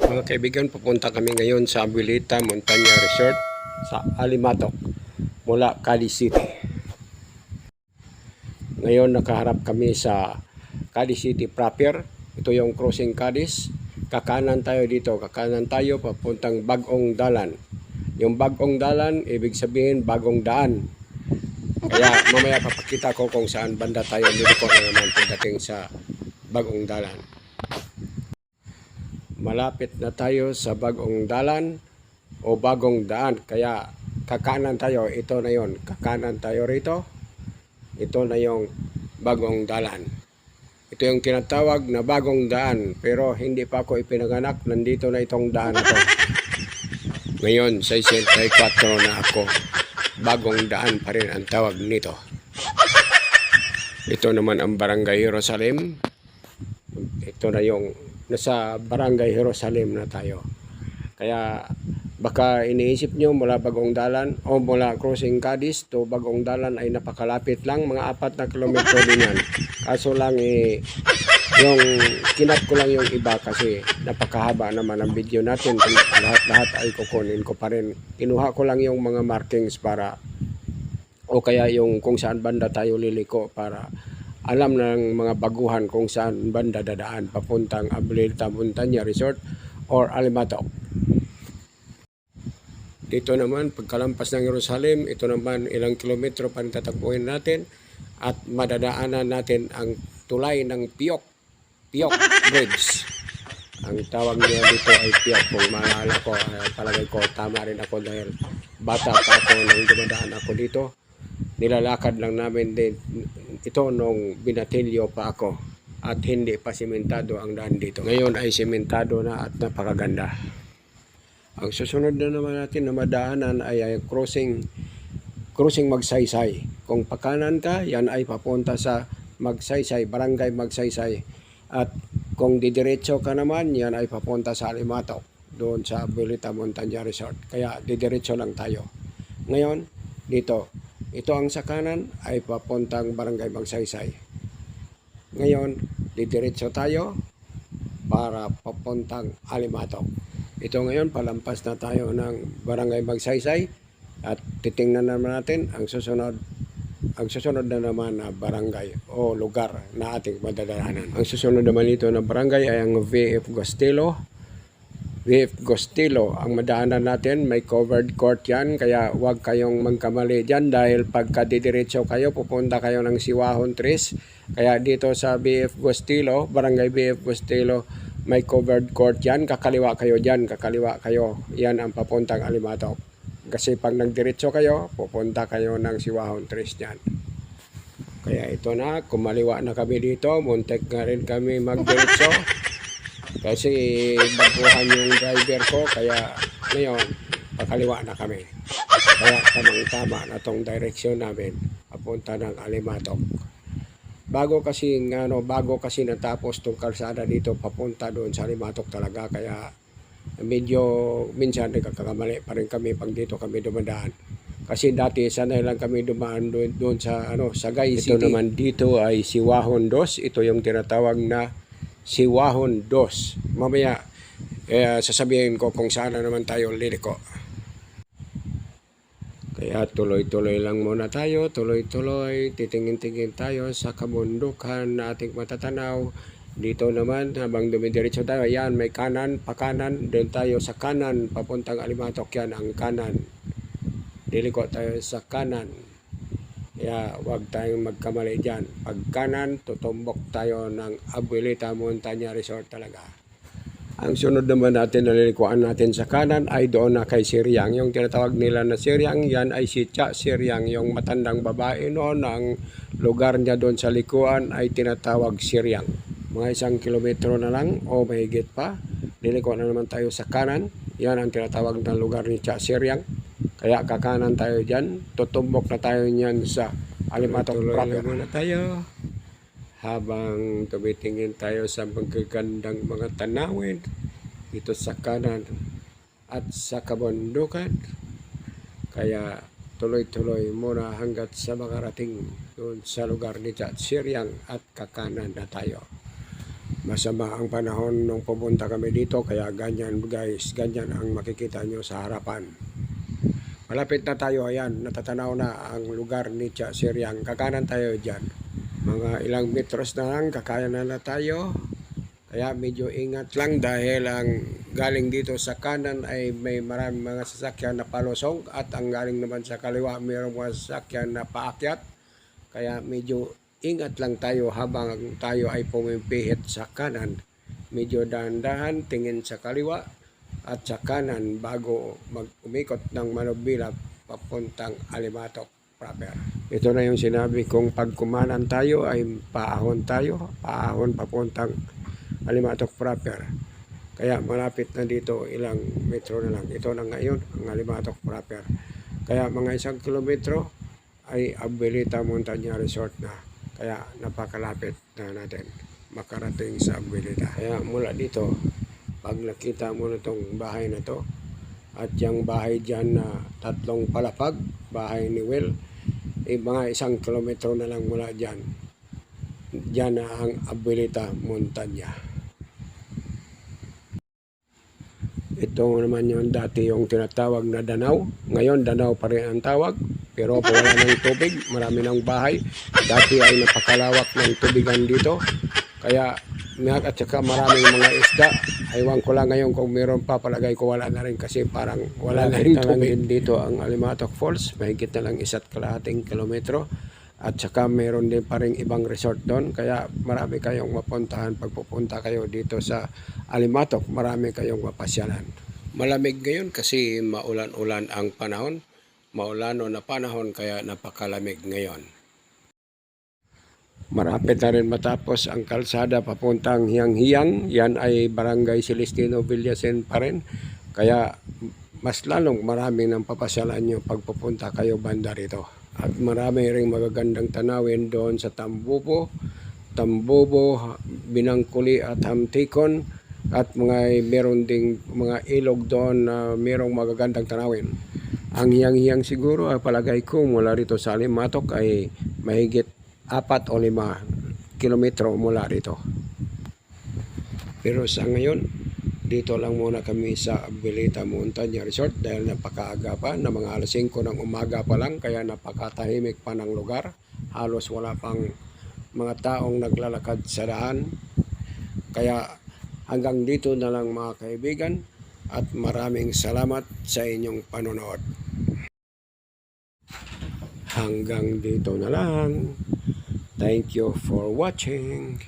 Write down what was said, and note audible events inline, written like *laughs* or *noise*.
Mga kaibigan, pupunta kami ngayon sa Abuelita Montaña Resort sa Alimatok mula Cali City. Ngayon nakaharap kami sa Cali City proper. Ito yung crossing Cadiz. Kakanan tayo dito. Kakanan tayo papuntang Bagong Dalan. Yung Bagong Dalan, ibig sabihin bagong daan. Kaya mamaya papakita ko kung saan banda tayo. Liliko na naman pagdating sa Bagong Dalan. Malapit na tayo sa Bagong Dalan o Bagong Daan. Kaya kakanan tayo. Ito na yon Kakanan tayo rito. Ito na yung Bagong Dalan. Ito yung tinatawag na Bagong Daan. Pero hindi pa ako ipinanganak. Nandito na itong daan na to. *laughs* Ngayon, 64 na ako. Bagong daan pa rin ang tawag nito. Ito naman ang Barangay Jerusalem. Ito na yung nasa Barangay Jerusalem na tayo. Kaya baka iniisip nyo mula Bagong Dalan o mula Crossing Cadiz to Bagong Dalan ay napakalapit lang. Mga apat na kilometro din yan. Kaso lang eh, yung kinat ko lang yung iba kasi napakahaba naman ang video natin. Lahat-lahat ay kukunin ko pa rin. Kinuha ko lang yung mga markings para o kaya yung kung saan banda tayo liliko para alam ng mga baguhan kung saan banda dadaan papuntang Abuelita Montaña Resort or Alimatok. Dito naman, pagkalampas ng Jerusalem, ito naman ilang kilometro pa tatakbuhin natin at madadaanan natin ang tulay ng Piyok. Piyok Bridge. Ang tawag niya dito ay Piyok. Kung maalala ko, uh, palagay ko tama rin ako dahil bata pa ako nang dumadaan ako dito. Nilalakad lang namin din ito nung binatilyo pa ako at hindi pa simentado ang daan dito. Ngayon ay simentado na at napakaganda. Ang susunod na naman natin na madaanan ay, ay crossing crossing Magsaysay. Kung pakanan ka, yan ay papunta sa Magsaysay, Barangay Magsaysay. At kung didiretso ka naman, yan ay papunta sa Alimatok, doon sa Abuelita Montaña Resort. Kaya didiretso lang tayo. Ngayon, dito, ito ang sa kanan ay papuntang Barangay Magsaysay. Ngayon, didiretso tayo para papuntang Alimatok. Ito ngayon, palampas na tayo ng Barangay Magsaysay at titingnan naman natin ang susunod ang susunod na naman na barangay o lugar na ating madadaanan. Ang susunod naman ito na barangay ay ang VF Gostelo. VF Gostelo, ang madaanan natin, may covered court yan, kaya huwag kayong magkamali dyan dahil pagka didiretso kayo, pupunta kayo ng Siwahon 3. Kaya dito sa BF Gostelo, barangay BF Gostelo, may covered court yan, kakaliwa kayo dyan, kakaliwa kayo, yan ang papuntang Alimatok. Kasi pag nagdiretso kayo, pupunta kayo ng Siwahon 3 dyan. Kaya ito na, kumaliwa na kami dito, muntek na rin kami magdiretso. Kasi baguhan yung driver ko, kaya ngayon, pakaliwa na kami. Kaya tamang-tama na tong direksyon namin, papunta ng Alimatok. Bago kasi ano, bago kasi natapos tong kalsada dito papunta doon sa Limatok talaga kaya medyo minsan nagkakamali pa rin kami pag dito kami dumadaan. Kasi dati sanay lang kami dumaan doon, doon sa ano Sagay Ito City. naman dito ay Siwahon 2. Ito yung tinatawag na Siwahon 2. Mamaya eh, sasabihin ko kung saan na naman tayo liliko. Kaya tuloy-tuloy lang muna tayo, tuloy-tuloy, titingin-tingin tayo sa kabundukan na ating matatanaw. Dito naman, habang dumidiretso tayo, yan, may kanan, pakanan, doon tayo sa kanan, papuntang Alimatok yan, ang kanan. Diliko tayo sa kanan. Kaya huwag tayong magkamali dyan. Pag kanan, tutumbok tayo ng Abuelita Montaña Resort talaga. Ang sunod naman natin na lilikuan natin sa kanan ay doon na kay Siriang. Yung tinatawag nila na Siriang, yan ay si Cha Siriang. Yung matandang babae noon, ang lugar niya doon sa likuan ay tinatawag Siriang. Mga isang kilometro na lang o mahigit pa. Lilikuan na naman tayo sa kanan. Yan ang tinatawag na lugar ni Cha Siriang. Kaya kakanan tayo dyan. Tutumbok na tayo niyan sa Alimatong proper. muna tayo habang tumitingin tayo sa magagandang mga tanawin dito sa kanan at sa kabundukan. Kaya tuloy-tuloy muna hanggat sa makarating doon sa lugar ni Chat Siriang at kakanan na tayo. Masama ang panahon nung pumunta kami dito kaya ganyan guys, ganyan ang makikita nyo sa harapan. Malapit na tayo, ayan, natatanaw na ang lugar ni Siriang. Kakanan tayo dyan. Mga ilang metros na lang, kakaya na tayo. Kaya medyo ingat lang dahil ang galing dito sa kanan ay may maraming mga sasakyan na palusong at ang galing naman sa kaliwa mayroong mga sasakyan na paakyat. Kaya medyo ingat lang tayo habang tayo ay pumipihit sa kanan. Medyo dahan-dahan, tingin sa kaliwa at sa kanan bago mag-umikot ng manubila papuntang Alimatok proper. Ito na yung sinabi kong pagkumanan tayo ay paahon tayo, paahon papuntang Alimatok proper. Kaya malapit na dito ilang metro na lang. Ito na ngayon ang Alimatok proper. Kaya mga isang kilometro ay Abilita Montaña Resort na. Kaya napakalapit na natin makarating sa Abilita. Kaya mula dito, pag nakita mo na itong bahay na to, at yung bahay dyan na tatlong palapag, bahay ni Will, eh, mga isang kilometro na lang mula dyan. Dyan na ang Abilita Montaña. Ito naman yung dati yung tinatawag na Danaw. Ngayon, Danaw pa rin ang tawag. Pero wala ng tubig, marami ng bahay. Dati ay napakalawak ng tubigan dito. Kaya at saka maraming mga isda. Aywan ko lang ngayon kung meron pa palagay ko wala na rin kasi parang wala na rin tubig. dito ang Alimatok Falls. Mahigit na lang isa't kalahating kilometro. At saka meron din pa rin ibang resort doon. Kaya marami kayong mapuntahan pag pupunta kayo dito sa Alimatok. Marami kayong mapasyalan. Malamig ngayon kasi maulan-ulan ang panahon. Maulano na panahon kaya napakalamig ngayon. Marapit na rin matapos ang kalsada papuntang Hiyang-Hiyang. Yan ay Barangay Celestino Villasen pa rin. Kaya mas lalong marami ng papasyalan nyo pag pupunta kayo banda rito. At marami rin magagandang tanawin doon sa Tambubo, Tambubo, Binangkuli at Hamtikon. At mga meron ding mga ilog doon na merong magagandang tanawin. Ang hiyang-hiyang siguro ay palagay ko mula rito sa Alimatok ay mahigit apat o lima kilometro mula rito. Pero sa ngayon, dito lang muna kami sa Abilita Montaña Resort dahil napakaaga pa na mga alas 5 ng umaga pa lang kaya napakatahimik pa ng lugar. Halos wala pang mga taong naglalakad sa daan. Kaya hanggang dito na lang mga kaibigan at maraming salamat sa inyong panonood. Hanggang dito na lang. Thank you for watching.